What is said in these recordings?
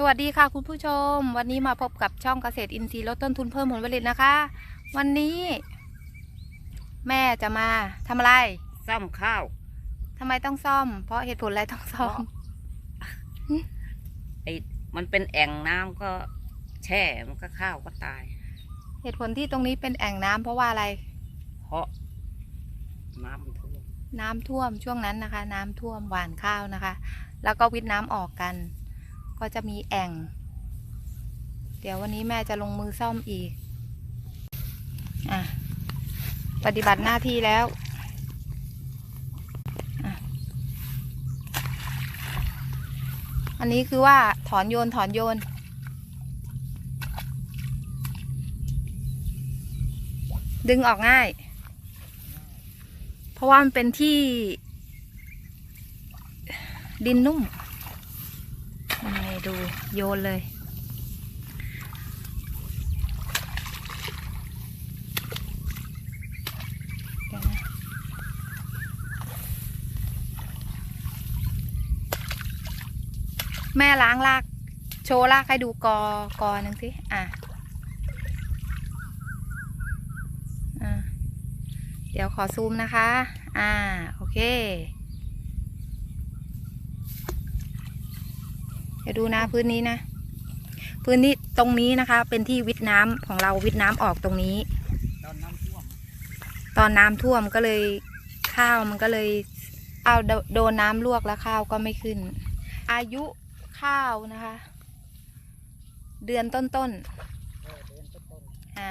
สวัสดีค่ะคุณผู้ชม วันนี้มาพบกับช่องเกษตรอินทรีย์ลดต้นทุนเพิ่มผลผลิตนะคะ วันนี้ แม่จะมาทำอะไรซ่อมข้าวทำไมต้องซ่อม เพราะเหตุผลอะไรต้องซ่อม ไอ้มันเป็นแอ่งน้ำก็แช่มันก็ข้าวก็ตาย เหตุผลที่ตรงนี้เป็นแอ่งน้ำเพราะว่าอะไร เพราะน้ำมันท่วมน้ำท่วมช่วงนั้นนะคะ น้ำท่วมหว่านข้าวนะคะ แล้วก็วิทน้ำออกกัน ก็จะมีแอ่ง เดี๋ยววันนี้แม่จะลงมือซ่อมอีกอะปฏิบัติหน้าที่แล้วอันนี้คือว่าถอนโยนถอนโยน ดึงออกง่าย เพราะว่ามันเป็นที่ดินนุ่ม โยนเลย แม่ล้างลาก โชว์ลากให้ดูกอกอหนึ่งสิ อะอะเดี๋ยวขอซูมนะคะ อ่า โอเค ดี๋ยวดูนะพื้นนี้นะ พื้นนี้ตรงนี้นะคะ เป็นที่วิทน้ำของเราวิทน้ำออกตรงนี้ ตอนน้ำท่วมตอนน้ำท่วมก็เลยข้าวมันก็เลยเอาโดนน้ำลวกแล้วข้าวก็ไม่ขึ้น อายุข้าวนะคะ เดือนต้นต้นอ่า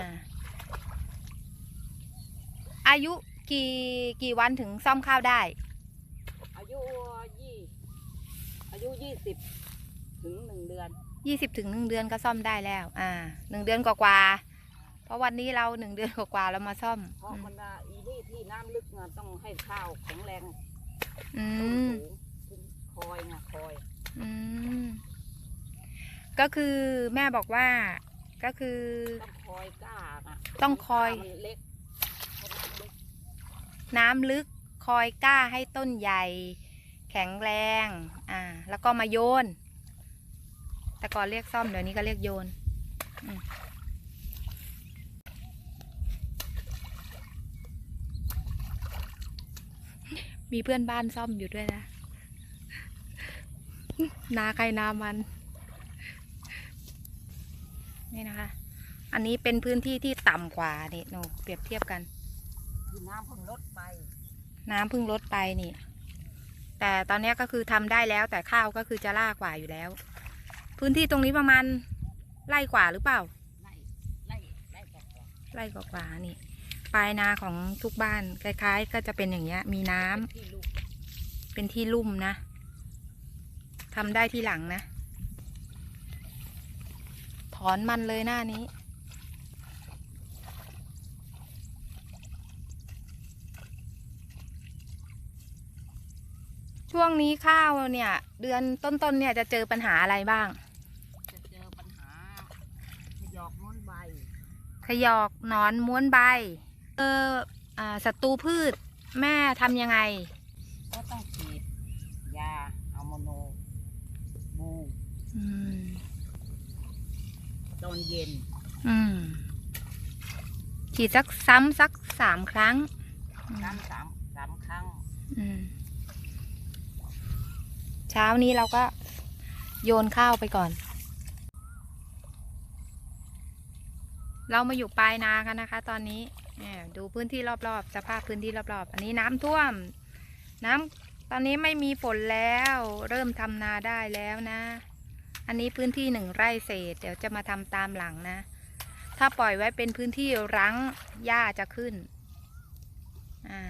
อายุกี่กี่วันถึงซ่อมข้าวได้ อายุยี่อายุยี่สิบ อนยี่สิบถึงหนึ่งเดือนก็ซ่อมได้แล้ว อ่าหนึ่งเดือนกว่าๆเพราะวันนี้เราหนึ่งเดือนกว่าๆเรามาซ่อมเพราะมันว่าอีนี่ที่น้ำลึกน่ะต้องให้ข้าวแข็งแรงอืต้นม สูงถึงคอยไงคอยอืม ก็คือแม่บอกว่า ก็คือ ต้องคอยกล้าน่ะต้องคอยมันเล็กเพราะน้ำลึกน้ำลึกคอยกล้าให้ต้นใหญ่ แข็งแรง อ่า แล้วก็มาโยน แต่ก่อนเรียกซ่อมเดี๋ยวนี้ก็เรียกโยนมีเพื่อนบ้านซ่อมอยู่ด้วยนะ นาใครนามัน นี่นะคะ อันนี้เป็นพื้นที่ที่ต่ำกว่านี่หนูเปรียบเทียบกัน น้ำเพิ่งลดไป น้ำเพิ่งลดไปนี่ แต่ตอนนี้ก็คือทำได้แล้วแต่ข้าวก็คือจะล่ากว่าอยู่แล้ว พื้นที่ตรงนี้ประมาณไร่กว่าหรือเปล่า ไล่ไล่กว่าไร่กว่าๆนี่ ปลายนาของทุกบ้านคล้ายๆ ก็จะเป็นอย่างเงี้ย มีน้ำที่ลูกเป็นที่ลุ่มนะทำได้ที่หลังนะ ถอนมันเลยหน้านี้ ช่วงนี้ข้าวเนี่ย เดือนต้นๆเนี่ยจะเจอปัญหาอะไรบ้าง จะเจอปัญหาขยอกม้วนใบ ขยอกหนอนม้วนใบเอออ่าศัตรูพืชแม่ทำยังไง ก็ต้องฉีดยาอะโมโนบูอืมตอนเย็น อืมฉีดสักซ้ำสักสามครั้งอืมน้ำสามสามครั้งอืมเช้านี้เราก็โยนข้าวไปก่อน เรามาอยู่ปลายนากันนะคะ ตอนนี้เนี่ยดูพื้นที่รอบๆ สภาพพื้นที่รอบๆ อันนี้น้ำท่วม น้ำตอนนี้ไม่มีฝนแล้ว เริ่มทำนาได้แล้วนะ อันนี้พื้นที่หนึ่งไร่เศษ เดี๋ยวจะมาทำตามหลังนะ ถ้าปล่อยไว้เป็นพื้นที่รั้งหญ้าจะขึ้น อ่า